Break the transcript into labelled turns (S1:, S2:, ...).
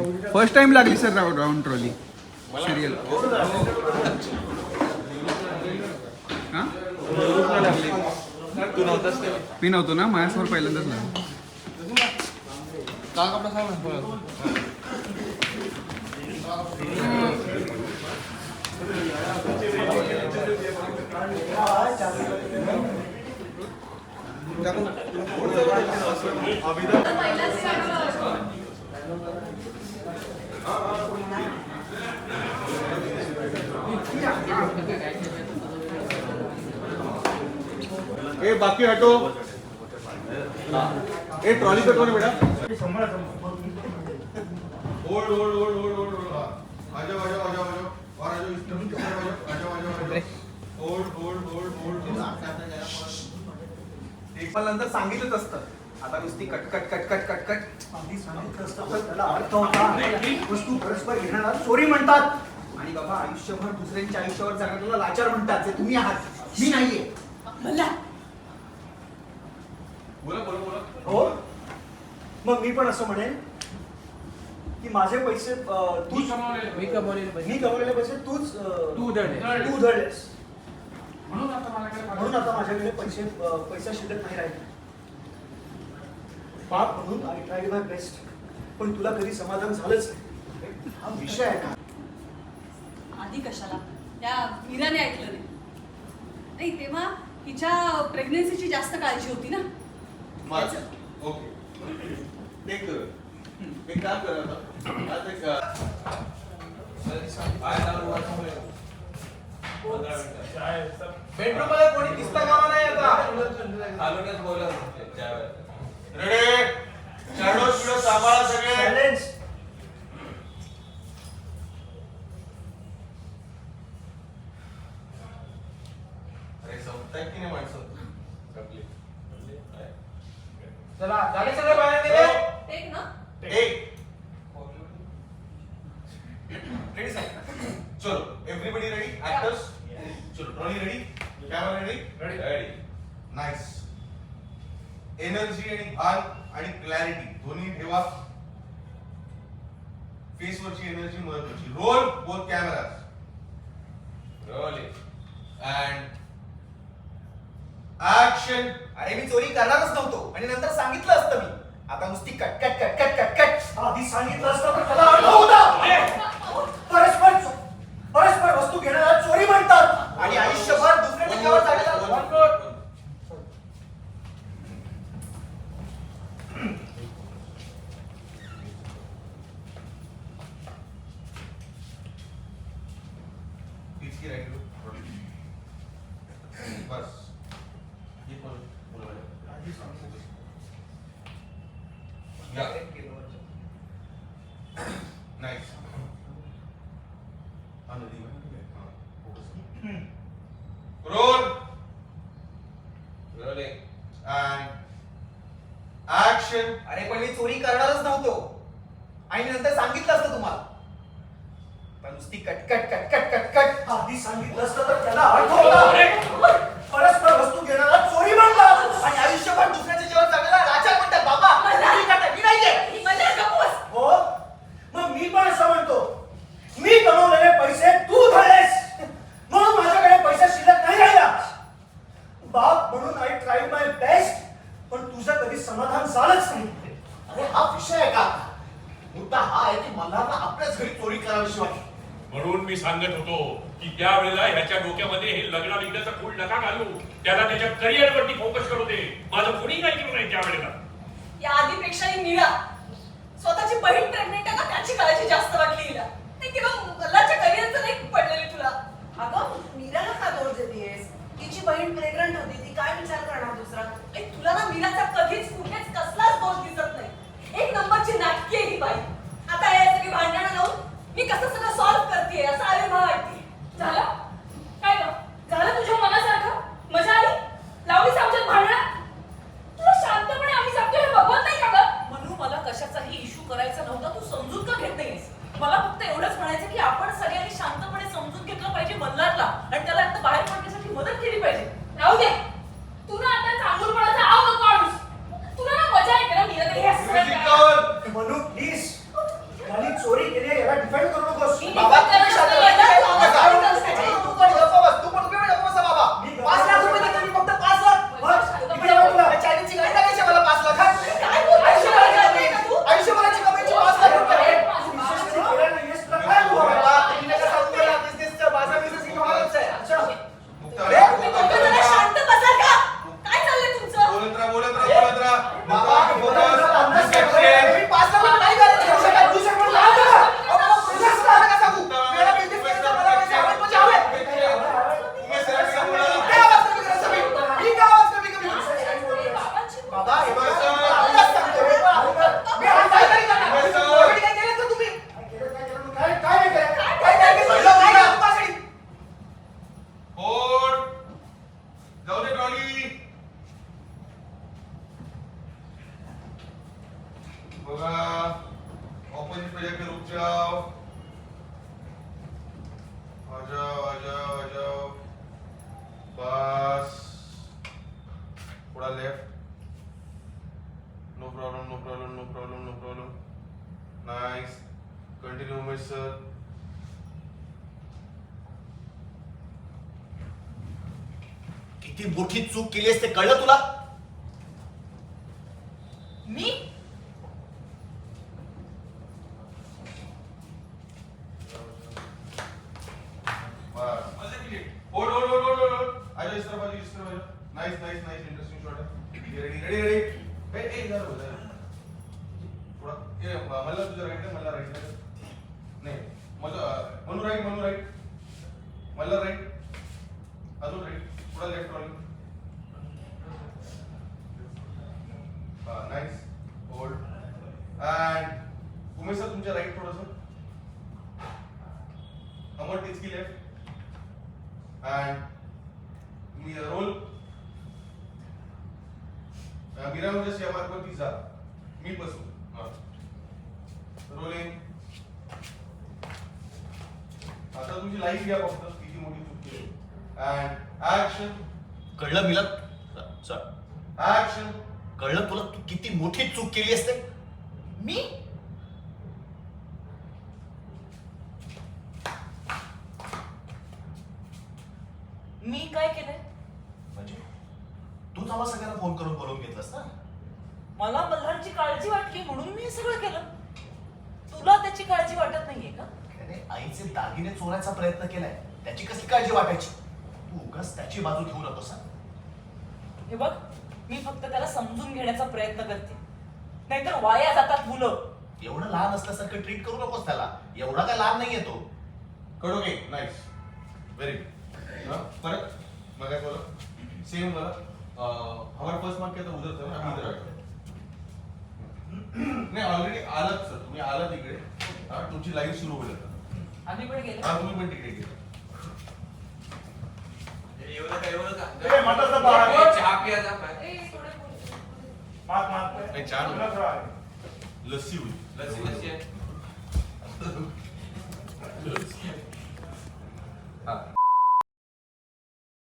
S1: Second first time लागली sir round trolley serial हा?
S2: तू नव्हताच
S1: मी नव्हतो ना माझ्यासमोर पहिल्यांदाच लागला.
S2: अभिदा
S3: ए बाकी हटो. ए ट्रॉली पे है बेटा? Hold hold hold hold hold hold आ जाओ आ जाओ आ जाओ आ जाओ और आ जाओ इस तरफ इस तरफ आ जाओ आ जाओ आ जाओ होल्ड होल्ड होल्ड होल्ड
S4: एक पण नंतर सांगितलंच असतं. आता नुसती कटकट कटकट कटकट त्याला अर्थ होता. वस्तू परस्पर घेणारा चोरी म्हणतात. आणि बाबा आयुष्यभर दुसऱ्यांच्या आयुष्यावर जगण्याला लाचार म्हणतात. जे तुम्ही आहात मी नाहीये.
S3: बोला बोला बोला.
S5: हो? मग मी पण असं म्हणेन की माझे पैसे अं, तूच
S2: मी कमवलेले पैसे.
S5: मी कमवलेले पैसे तूच अं,
S2: तू उधळले.
S5: तू उधळलेस.
S2: म्हणून आता माझ्याकडे
S5: म्हणून आता माझ्याकडे पैसे अं, पैसा शिल्लक नाही राहिले. बाप म्हणून आय ट्राय माय बेस्ट पण तुला कधी समाधान झालंच नाही. हा विषय आहे का
S6: आधी कशाला? त्या मीराने ऐकलं नाही. नाही तेव्हा तिच्या प्रेग्नन्सीची जास्त काळजी होती ना.
S3: मस्त ओके. एक कर एक काम कर आता. आता एक
S4: बेडरूममध्ये कोणी दिसता कामा नाही आता
S3: रेडी शॅडो शिडो सांभाळा सगळे
S5: सायलेन्स
S3: अरे संपताय की नाही माणसं संपली.
S4: चला झाले सगळे बाहेर गेले
S6: टेक ना?
S3: एक. रेडी चलो एव्हरीबडी रेडी ऍक्टर्स चलो trolley ready camera ready ready nice energy आणि भान आणि क्लॅरिटी दोन्ही ठेवा. फेस वरची एनर्जी महत्वाची roll both cameras rolling and action
S4: अरे मी चोरी करणारच नव्हतो. आणि नंतर सांगितलं असतं मी. आता नुसती कटकट कटकट कटकट
S5: आधी सांगितलं असतं तर त्याला अर्थ होता. परस्पर चो- परस्पर वस्तू घेणारा चोरी म्हणतात
S4: आणि आयुष्यभर दुसऱ्या ठिकाणावर जाण्याला
S3: इसकी राइट लो बस ये बोल बोल या में हाँ focus roll rolling and action
S4: अरे पण मी चोरी करणारच नव्हतो. आणि मी नंतर सांगितलं असतं तुम्हाला. पण नुसती कटकट कटकट कटकट.
S5: आधी सांगितलं असतं तर त्याला अर्थ होता परस्पर वस्तू घेणारा चोरी म्हणतात
S4: आणि आयुष्यभर दुसऱ्याच्या जीवन जगण्याला राजा म्हणतात बाबा मी करताय, मी नाहीये
S6: मला गप्पूस.
S5: हो मग मी पण असं म्हणतो मी कमवलेले पैसे तू धरलेस म्हणून माझ्याकडे पैसा शिल्लक नाही राहिला. बाप म्हणून आय ट्राय माय बेस्ट पण तुझं कधी समाधान झालंच नाही.
S3: अरे हा विषय आहे का? मुद्दा हा आहे की मला ना आपल्याच घरी चोरी करावीशी वाटली.
S7: म्हणून मी सांगत होतो की त्या वेळेला ह्याच्या डोक्यामध्ये हे लग्न विग्नाचा फूल नका घालू. त्याला त्याच्या करिअर वरती फोकस करू दे माझं कोणी नाही केलं नाही त्या वेळेला
S6: या आधीपेक्षा ही मीरा स्वतःची बहीण प्रेग्नेंट आहे ना त्याची काळजी जास्त वाटली हिला. नाही किंवा मुलाच्या करिअरचं नाही
S5: OK
S3: बघा. ऑपोजिट आ जाओ आ जाओ आ जाओ बस. थोड़ा left no problem no problem no problem no problem nice continue miss sir
S8: किती मोठी चूक केलीस ते कळलं तुला
S9: मी
S3: बस hold hold hold hold hold आ जाओ इस तरफ आ जाओ इस तरफ आ जाओ nice nice nice interesting shot है रेडी रेडी रेडी ए ए इधर हो जाए हे मला तुझं राईट आहे मला राईट नाही मला म्हणू राईट म्हणू राईट. मला राईट अजून राईट थोडा left rolling nice hold and Umesh sir तुमच्या राईट थोडंसं. अमर टिचकी लेफ्ट अँड मी रोल. मीरा म्हणजे शेवार पण तिचा मी बसू. रोलिंग आता तुमची लाईफ घ्या फक्त किती मोठी चूक केली. अँड ऍक्शन
S8: कळलं मिला? सर
S3: ऍक्शन
S8: कळलं तुला तू किती मोठी चूक केली असते?
S9: मी? मी काय केलंय?
S8: म्हणजे? तूच आम्हाला सगळ्यांना फोन करून बोलवून घेतलास ना?
S9: मला मल्हारची काळजी वाटली म्हणून मी हे सगळं केलं. त्याची काळजी वाटत नाहीये का?
S8: त्याने आईचे दागिने चोरायचा प्रयत्न केलाय. त्याची कसली काळजी वाटायची? तू उगाच त्याची बाजू घेऊ नकोस हा.
S9: हे बघ मी फक्त त्याला समजून घेण्याचा प्रयत्न करते. नाहीतर वाया जातात मुलं.
S8: एवढं लहान असल्यासारखं ट्रीट करू नकोस त्याला. एवढा काय लहान नाहीये तो.
S3: करोगे नाइस व्हेरी गुड परत? मग काय बोला? सेम बोला. हमारा फर्स्ट मार्क था उधर था ना अभी इधर आया. नाही ऑलरेडी आलात सर तुम्ही आलात इकडे हा तुमची लाईन सुरू होईल आता.
S9: आम्ही पण गेले.
S3: हा तुम्ही पण तिकडे गेला.
S8: ए, मटाचा बाळ.
S2: चहा पिया जा काय.
S3: नाही. लस्सी होईल.
S2: लस्सी लस्सी आहे?